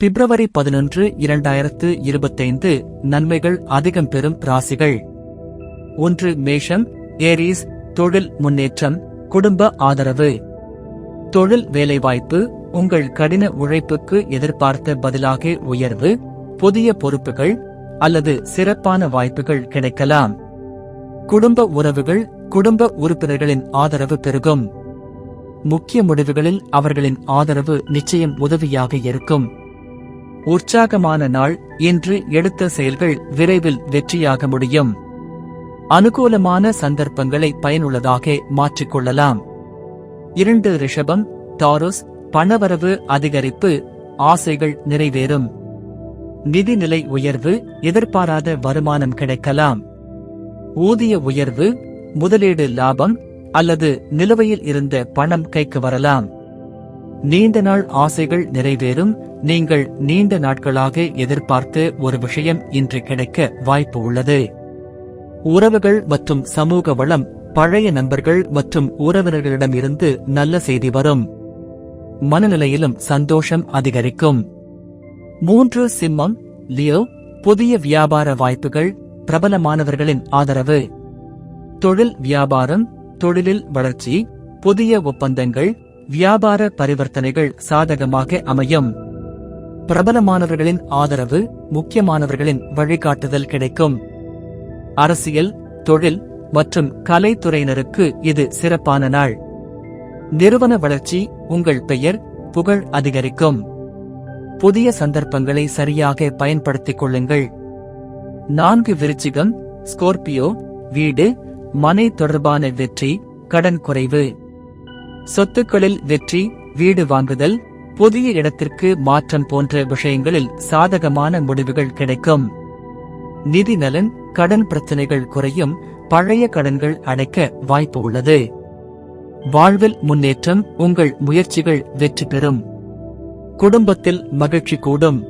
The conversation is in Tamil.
பிப்ரவரி பதினொன்று இரண்டாயிரத்து இருபத்தைந்து. நன்மைகள் அதிகம் பெறும் ராசிகள். ஒன்று மேஷம். ஏரிஸ் தொழில் முன்னேற்றம் குடும்ப ஆதரவு. தொழில் வேலைவாய்ப்பு உங்கள் கடின உழைப்புக்கு எதிர்பார்த்த பதிலாக உயர்வு புதிய பொறுப்புகள் அல்லது சிறப்பான வாய்ப்புகள் கிடைக்கலாம். குடும்ப உறவுகள் குடும்ப உறுப்பினர்களின் ஆதரவு பெருகும். முக்கிய முடிவுகளில் அவர்களின் ஆதரவு நிச்சயம் உதவியாக இருக்கும். உற்சாகமான நாள் இன்று எடுத்த செயல்கள் விரைவில் வெற்றியாக முடியும். அனுகூலமான சந்தர்ப்பங்களை பயனுள்ளதாக மாற்றிக்கொள்ளலாம். இரண்டு ரிஷபம் டாரோஸ் பணவரவு அதிகரிப்பு ஆசைகள் நிறைவேறும். நிதிநிலை உயர்வு எதிர்பாராத வருமானம் கிடைக்கலாம். ஊதிய உயர்வு முதலீடு லாபம் அல்லது நிலுவையில் இருந்த பணம் கைக்கு வரலாம். நீண்ட நாள் ஆசைகள் நிறைவேறும். நீங்கள் நீண்ட நாட்களாக எதிர்பார்த்து ஒரு விஷயம் இன்று கிடைக்க வாய்ப்பு உள்ளது. உறவுகள் மற்றும் சமூக வளம் பழைய நண்பர்கள் மற்றும் உறவினர்களிடமிருந்து நல்ல செய்தி வரும். மனநிலையிலும் சந்தோஷம் அதிகரிக்கும். மூன்று சிம்மம் லியோ புதிய வியாபார வாய்ப்புகள் பிரபலமானவர்களின் ஆதரவு. தொழில் வியாபாரம் தொழிலில் வளர்ச்சி புதிய ஒப்பந்தங்கள் வியாபார பரிவர்த்தனைகள் சாதகமாக அமையும். பிரபலமானவர்களின் ஆதரவு முக்கியமானவர்களின் வழிகாட்டுதல் கிடைக்கும். அரசியல் தொழில் மற்றும் கலைத்துறையினருக்கு இது சிறப்பான நாள். நிறுவன வளர்ச்சி உங்கள் பெயர் புகழ் அதிகரிக்கும். புதிய சந்தர்ப்பங்களை சரியாக பயன்படுத்திக் கொள்ளுங்கள். நான்கு விருச்சிகம் ஸ்கோர்பியோ வீடு மனை தொடர்பான வெற்றி கடன் குறைவு. சொத்துக்களில் வெற்றி வீடு வாங்குதல் புதிய இடத்திற்கு மாற்றம் போன்ற விஷயங்களில் சாதகமான முடிவுகள் கிடைக்கும். நிதி நலன் கடன் பிரச்சனைகள் குறையும் பழைய கடன்கள் அடைக்க வாய்ப்பு உள்ளது. வாழ்வில் முன்னேற்றம் உங்கள் முயற்சிகள் வெற்றி பெறும். குடும்பத்தில் மகிழ்ச்சி கூடும்.